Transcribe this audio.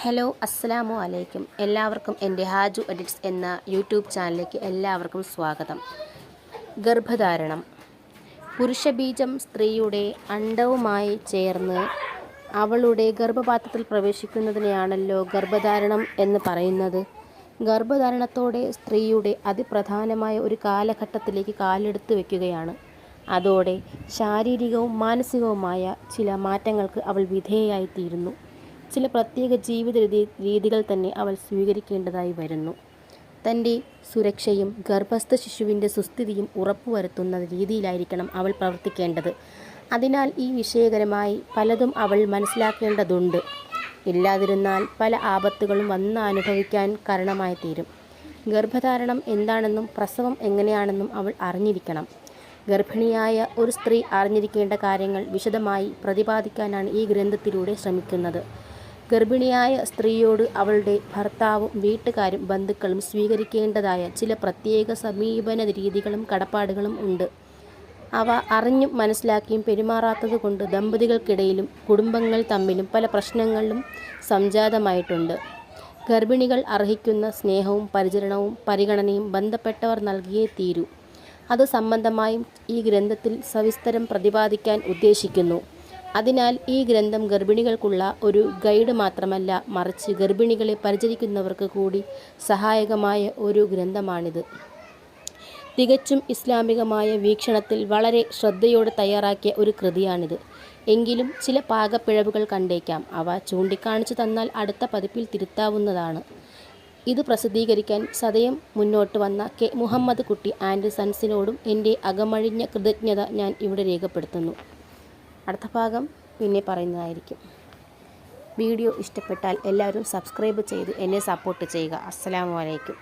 Hello അസ്സലാമു അലൈക്കും. എല്ലാവർക്കും എന്റെ ഹാജു എഡിറ്റ്സ് എന്ന യൂട്യൂബ് ചാനലിലേക്ക് എല്ലാവർക്കും സ്വാഗതം. ഗർഭധാരണം. പുരുഷബീജം സ്ത്രീയുടെ അണ്ടവുമായി ചേർന്ന് അവളുടെ ഗർഭപാത്രത്തിൽ പ്രവേശിക്കുന്നതിനെയാണല്ലോ ഗർഭധാരണം എന്ന് പറയുന്നത്. ഗർഭധാരണത്തോടെ സ്ത്രീയുടെ അതിപ്രധാനമായ ഒരു കാലഘട്ടത്തിലേക്ക് കാലെടുത്ത് വയ്ക്കുകയാണ് അതോടെ ശാരീരികവും മാനസികവുമായ ചില മാറ്റങ്ങൾക്ക് അവൾ വിധേയയായിത്തീരുന്നു ചില പ്രത്യേക ജീവിത രീതി രീതികൾ തന്നെ അവൾ സ്വീകരിക്കേണ്ടതായി വരുന്നു. തന്റെ സുരക്ഷയും ഗർഭസ്ഥ ശിശുവിന്റെ സുസ്ഥിതിയും ഉറപ്പുവരുത്തുന്ന രീതിയിലായിരിക്കണം അവൾ പ്രവർത്തിക്കേണ്ടത്. അതിനാൽ ഈ വിഷയകരമായി പലതും അവൾ മനസ്സിലാക്കേണ്ടതുണ്ട്. ഇല്ലാതിരുന്നാൽ പല ആപത്തുകളും വന്ന് അനുഭവിക്കാൻ കാരണമായി തീരും. ഗർഭധാരണം എന്താണെന്നും പ്രസവം എങ്ങനെയാണെന്നും അവൾ അറിഞ്ഞിരിക്കണം. ഗർഭിണിയായ ഒരു സ്ത്രീ അറിഞ്ഞിരിക്കേണ്ട കാര്യങ്ങൾ വിശദമായി പ്രതിപാദിക്കാനാണ് ഈ ഗ്രന്ഥത്തിലൂടെ ശ്രമിക്കുന്നത്. ഗർഭിണിയായ സ്ത്രീയോട് അവളുടെ ഭർത്താവും വീട്ടുകാരും ബന്ധുക്കളും സ്വീകരിക്കേണ്ടതായ ചില പ്രത്യേക സമീപന രീതികളും കടപ്പാടുകളും ഉണ്ട്. അവ അറിഞ്ഞും മനസ്സിലാക്കിയും പെരുമാറാത്തത് കൊണ്ട് ദമ്പതികൾക്കിടയിലും കുടുംബങ്ങൾ തമ്മിലും പല പ്രശ്നങ്ങളിലും സംജാതമായിട്ടുണ്ട്. ഗർഭിണികൾ അർഹിക്കുന്ന സ്നേഹവും പരിചരണവും പരിഗണനയും ബന്ധപ്പെട്ടവർ നൽകിയേ തീരൂ. അത് സംബന്ധമായും ഈ ഗ്രന്ഥത്തിൽ സവിസ്തരം പ്രതിപാദിക്കാൻ ഉദ്ദേശിക്കുന്നു. അതിനാൽ ഈ ഗ്രന്ഥം ഗർഭിണികൾക്കുള്ള ഒരു ഗൈഡ് മാത്രമല്ല മറിച്ച് ഗർഭിണികളെ പരിചരിക്കുന്നവർക്ക് കൂടി സഹായകമായ ഒരു ഗ്രന്ഥമാണിത്. തികച്ചും ഇസ്ലാമികമായ വീക്ഷണത്തിൽ വളരെ ശ്രദ്ധയോടെ തയ്യാറാക്കിയ ഒരു കൃതിയാണിത്. എങ്കിലും ചില പാകപ്പിഴവുകൾ കണ്ടേക്കാം. അവ ചൂണ്ടിക്കാണിച്ചു തന്നാൽ അടുത്ത പതിപ്പിൽ തിരുത്താവുന്നതാണ്. ഇത് പ്രസിദ്ധീകരിക്കാൻ സദയം മുന്നോട്ട് വന്ന കെ. മുഹമ്മദ് കുട്ടി ആൻഡ് സൺസിനോടും എന്റെ അകമഴിഞ്ഞ കൃതജ്ഞത ഞാൻ ഇവിടെ രേഖപ്പെടുത്തുന്നു. അടുത്ത ഭാഗം പിന്നെ പറയുന്നതായിരിക്കും. വീഡിയോ ഇഷ്ടപ്പെട്ടാൽ എല്ലാവരും സബ്സ്ക്രൈബ് ചെയ്ത് എന്നെ സപ്പോർട്ട് ചെയ്യുക. അസ്സലാമു അലൈക്കും.